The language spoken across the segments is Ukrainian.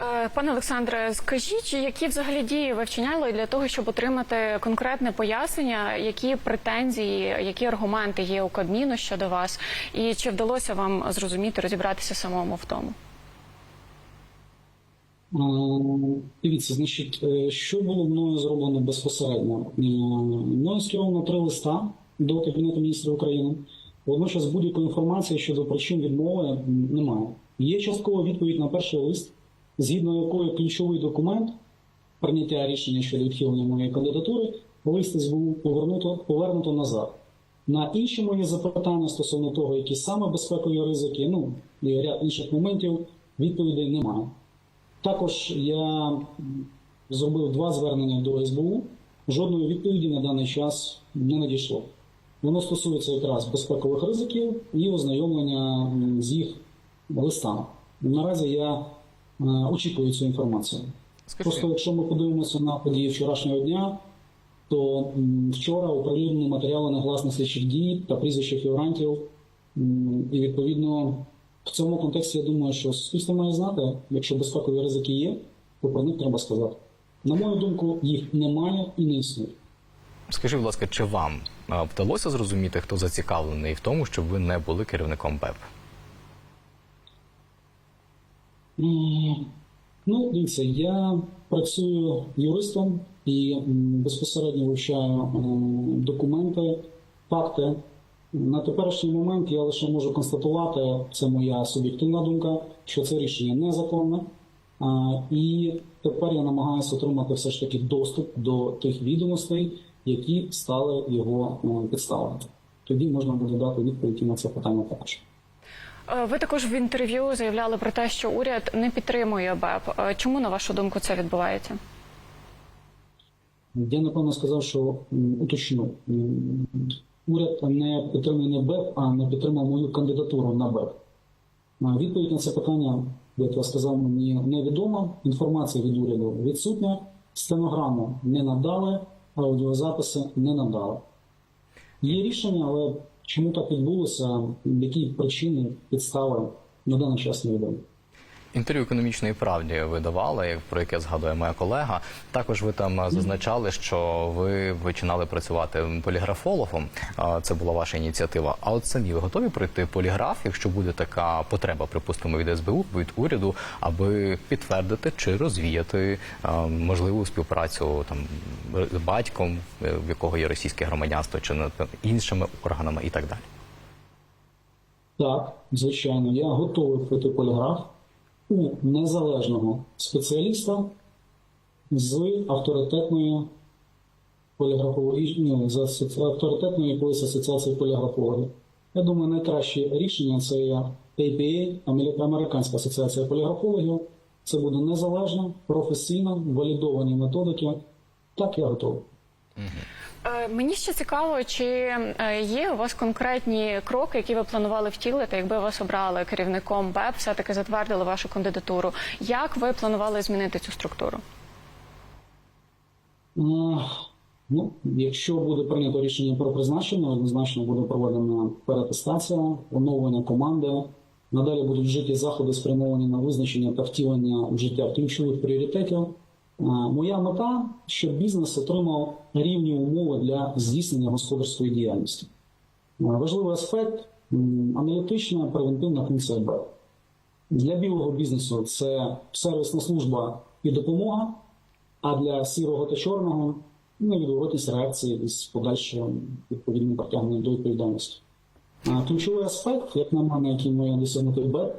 Е, Пане Олександре, скажіть, які взагалі дії ви вчиняли для того, щоб отримати конкретне пояснення, які претензії, які аргументи є у Кабміну щодо вас, і чи вдалося вам зрозуміти, розібратися самому в тому? Е, Дивіться, значить, е, що було мною зроблено безпосередньо? Е, Мною скеровано три листа до Кабінету міністрів України. Водночас будь-якої інформації щодо причин відмови немає. Є часткова відповідь на перший лист, згідно якої ключовий документ прийняття рішення щодо відхилення моєї кандидатури, лист СБУ повернуто, повернуто назад. На інші мої запитання стосовно того, які саме безпекові ризики, ну і ряд інших моментів, відповідей немає. Також я зробив два звернення до СБУ. Жодної відповіді на даний час не надійшло. Воно стосується якраз безпекових ризиків і ознайомлення з їх листами. Наразі я е, очікую цю інформацію. Скажіть, Просто якщо ми подивимося на події вчорашнього дня, то вчора оприлюднені матеріали негласних слідчих дій та прізвища фігурантів. І відповідно в цьому контексті я думаю, що суспільство має знати, якщо безпекові ризики є, то про них треба сказати. На мою думку, їх немає і не існує. скажіть, будь ласка, чи вам вдалося зрозуміти, хто зацікавлений в тому, щоб ви не були керівником БЕП? Ну, дивіться, я працюю юристом і безпосередньо вивчаю документи, факти. На теперішній момент я лише можу констатувати, це моя суб'єктивна думка, що це рішення незаконне. І тепер я намагаюся отримати все ж таки доступ до тих відомостей, які стали його підставами. Тоді можна буде дати відповідь і на це питання також. Е, Ви також в інтерв'ю заявляли про те, що уряд не підтримує БЕП. Е, Чому на вашу думку це відбувається? Я напевно сказав, що уточню. Уряд не підтримує не БЕП, а не підтримав мою кандидатуру на БЕП. Відповідь на це питання, як я сказав, мені невідома. Інформація від уряду відсутня. Стенограму не надали, аудіозаписи не надали. Є рішення, але чому так відбулося, які причини, підстави на даний час невідомо. Інтерв'ю економічної правді ви давали, про яке згадує моя колега. Також ви там зазначали, що ви починали працювати поліграфологом. Це була ваша ініціатива. А от самі ви готові пройти поліграф, якщо буде така потреба, припустимо, від СБУ, від уряду, аби підтвердити чи розвіяти можливу співпрацю там батьком, е, в якого є російське громадянство, чи над іншими органами і так далі. Так, звичайно, я готовий пройти поліграф у незалежного спеціаліста з авторитетної поліграфології, з авторитетної якоїсь асоціації поліграфологів. Я думаю, найкраще рішення це є APA, Американська асоціація поліграфологів. Це буде незалежно, професійно, валідовані методики. Так, я готовий. Е, Мені ще цікаво, чи е, є у вас конкретні кроки, які ви планували втілити, якби вас обрали керівником БЕП, все таки затвердили вашу кандидатуру. Як ви планували змінити цю структуру? Е, Ну, якщо буде прийнято рішення про призначення, однозначно буде проведена перетестація, оновлення команди. Надалі будуть вжиті заходи, спрямовані на визначення та втілення в життя ключових пріоритетів. Моя мета, щоб бізнес отримав рівні умови для здійснення господарської діяльності. Важливий аспект аналітична превентивна функція БЕП. Для білого бізнесу це сервісна служба і допомога, а для сірого та чорного невідворотність реакції із подальшим відповідним притягненням до відповідальності. Ключовий аспект, як на мене, який має досягнути БЕП,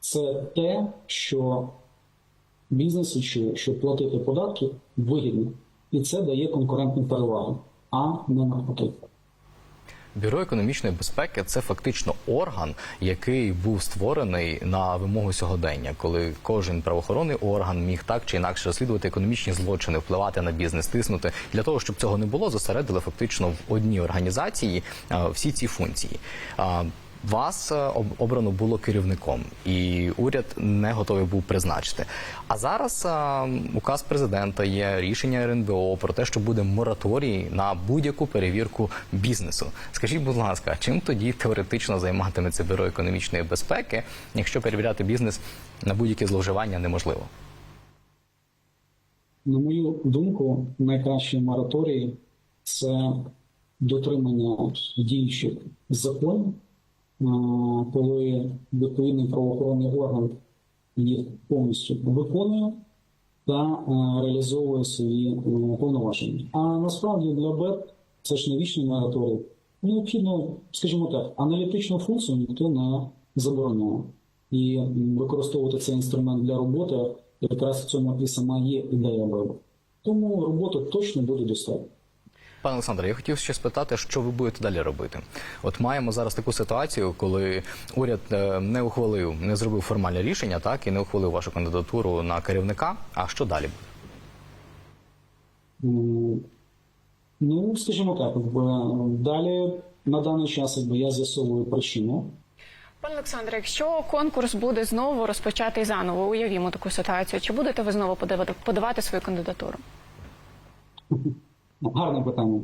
це те, що бізнесу, що, що платити податки вигідно, і це дає конкурентну перевагу, а не навпаки. Бюро економічної безпеки це фактично орган, який був створений на вимогу сьогодення, коли кожен правоохоронний орган міг так чи інакше розслідувати економічні злочини, впливати на бізнес, тиснути для того, щоб цього не було, зосередили фактично в одній організації всі ці функції. Вас е, обрано було керівником, і уряд не готовий був призначити. А зараз е, указ президента є рішення РНБО про те, що буде мораторій на будь-яку перевірку бізнесу. Скажіть, будь ласка, чим тоді теоретично займатиметься бюро економічної безпеки, якщо перевіряти бізнес на будь-які зловживання неможливо? На мою думку, найкращий мораторій це дотримання діючих законів, коли відповідний правоохоронний орган їх повністю виконує та реалізовує свої повноваження. А насправді для БЕП це ж не вічний мораторій. Необхідно, скажімо так, аналітичну функцію ніхто не забороняє. І використовувати цей інструмент для роботи якраз в цьому і сама є ідея БЕБ. Тому роботи точно буде достатньо. Пане Олександре, я хотів ще спитати, що ви будете далі робити. От маємо зараз таку ситуацію, коли уряд е, не ухвалив, не зробив формальне рішення, так і не ухвалив вашу кандидатуру на керівника. А що далі буде? Ну, скажімо так, далі на даний час якби, я з'ясовую причину. Пане Олександре, якщо конкурс буде знову розпочатий заново, уявімо таку ситуацію, чи будете ви знову подавати, подавати свою кандидатуру? Гарне питання.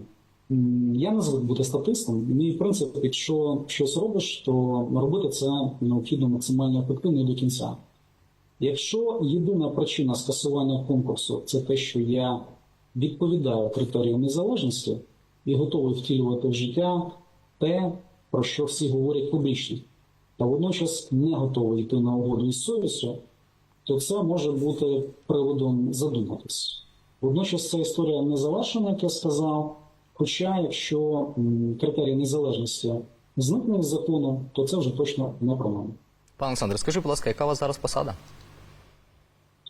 Я не звик бути статистом. Мій принцип, якщо щось робиш, то робити це необхідно максимально ефективно і до кінця. Якщо єдина причина скасування конкурсу це те, що я відповідаю критеріям незалежності і готовий втілювати в життя те, про що всі говорять публічно, та водночас не готовий йти на угоду із совістю, то це може бути приводом задуматись. Водночас ця історія не завершена, як я сказав. Хоча, якщо м, критерій незалежності зникне з закону, то це вже точно не про мене. Пане Олександре, скажи, будь ласка, яка у вас зараз посада?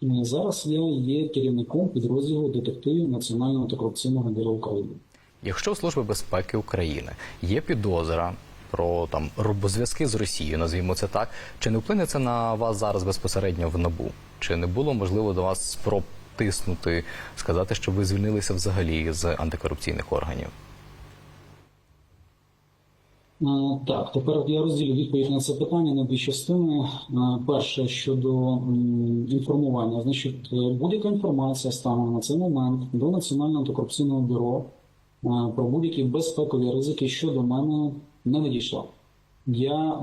Е, Зараз я є керівником підрозділу детективів Національного антикорупційного бюро України. Якщо у Служби безпеки України є підозра про там робозв'язки з Росією, назвімо це так, чи не вплине це на вас зараз безпосередньо в набу? Чи не було можливо до вас спроб тиснути, сказати, що ви звільнилися взагалі з антикорупційних органів? Е, Так, тепер я розділю відповідь на це питання на дві частини. Е, Перше щодо інформування, значить, е, будь-яка інформація станом на цей момент до Національного антикорупційного бюро е, про будь-які безпекові ризики щодо мене не надійшла. Я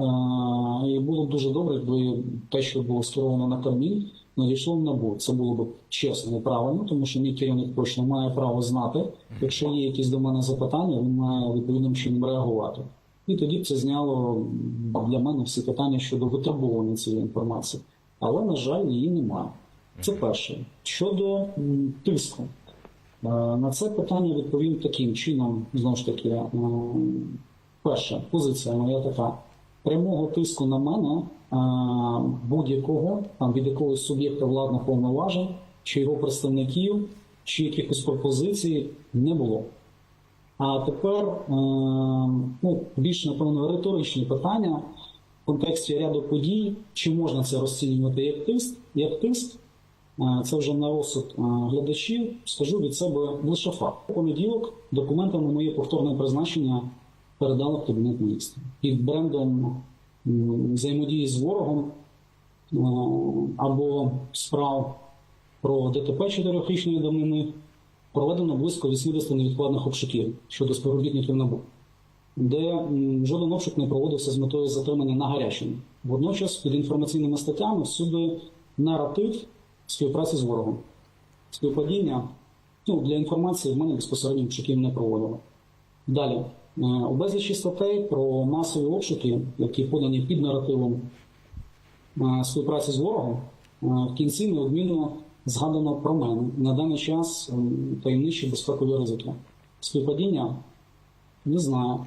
і було б дуже добре, якби те, що було скеровано на Кабмін, надійшло в НАБУ. Це було б чесно і правильно, тому що мій керівник точно має право знати. Якщо є якісь до мене запитання, він має відповідним чином реагувати. І тоді б це зняло для мене всі питання щодо витребування цієї інформації. Але, на жаль, її немає. Це перше. Щодо тиску, Е, на це питання відповім таким чином, знову ж таки, е, перша позиція моя така. Прямого тиску на мене будь-якого там від якогось суб'єкта владних повноважень, чи його представників, чи якихось пропозицій не було. А тепер е, ну, більш напевно риторичні питання в контексті ряду подій, чи можна це розцінювати як тиск, як тиск. Е, Це вже на розсуд е, глядачів. Скажу від себе лише факт. У понеділок документами моє повторне призначення передали в кабінет міністрів. Під брендом взаємодії з ворогом е, або справ про ДТП чотирьохрічної давнини проведено близько 80 невідкладних обшуків щодо співробітників НАБУ, де жоден обшук не проводився з метою затримання на гарячому. Водночас під інформаційними статтями всюди наратив співпраці з ворогом. Співпадіння ну, для інформації в мене безпосередньо обшуків не проводили. Далі, у безлічі статей про масові обшуки, які подані під наративом е, співпраці з ворогом, е, в кінці неодмінно згадано про мене на даний час таємничі безпекові ризики. Співпадіння не знаю.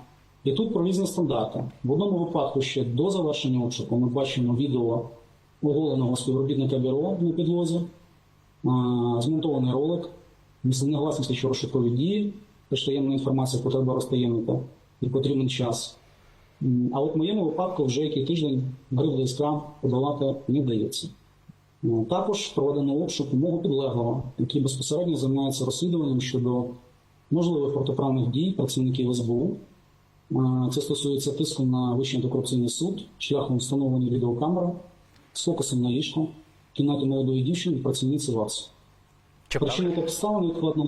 І тут про різні стандарти. В одному випадку ще до завершення обшуку ми бачимо відео оголеного співробітника бюро на підлозі, змонтований ролик, негласні слідчо розшукові дії, теж таємна інформація, яку треба розтаємнити і потрібен час. А от в моєму випадку вже який тиждень грив ДСК подолати не вдається. Також проведено обшук мого підлеглого, який безпосередньо займається розслідуванням щодо можливих протиправних дій працівників СБУ. Це стосується тиску на Вищий антикорупційний суд шляхом встановлення відеокамери з фокусом на ліжко в кімнаті молодої дівчини і працівниці ВАС. Чи Причини та підстави невідкладно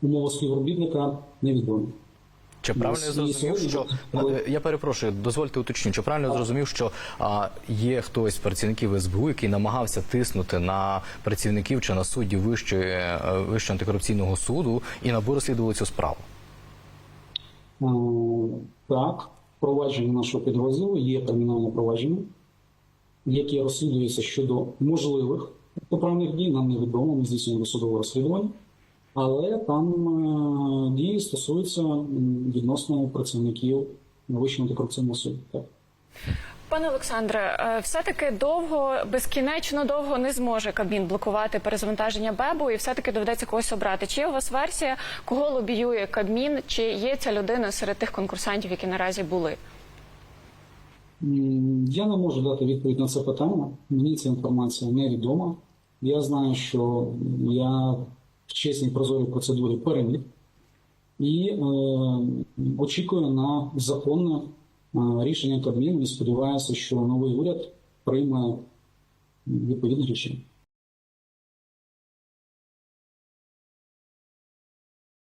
то умова співробітника невідомі. Чи правильно я зрозумів, що Е, я перепрошую, дозвольте уточню, чи правильно я зрозумів, що а, є хтось з працівників СБУ, який намагався тиснути на працівників чи на суддів вищої е, вищого антикорупційного суду і набу розслідували цю справу? Е, Так, провадження нашого підрозділу є кримінальне провадження, яке розслідується щодо можливих протиправних дій. Нам невідомо, ми здійснюємо досудове розслідування, але там е, дії стосуються відносно працівників Вищого антикорупційного суду. Пане Олександре, е, все-таки довго, безкінечно довго не зможе Кабмін блокувати перезавантаження БЕБу, і все-таки доведеться когось обрати. Чи є у вас версія, кого лобіює Кабмін, чи є ця людина серед тих конкурсантів, які наразі були? Я не можу дати відповідь на це питання. Мені ця інформація невідома. Я знаю, що я в чесній прозорій процедурі переміг і е, очікує на законне е, рішення Кабміну і сподівається, що новий уряд прийме відповідне рішення.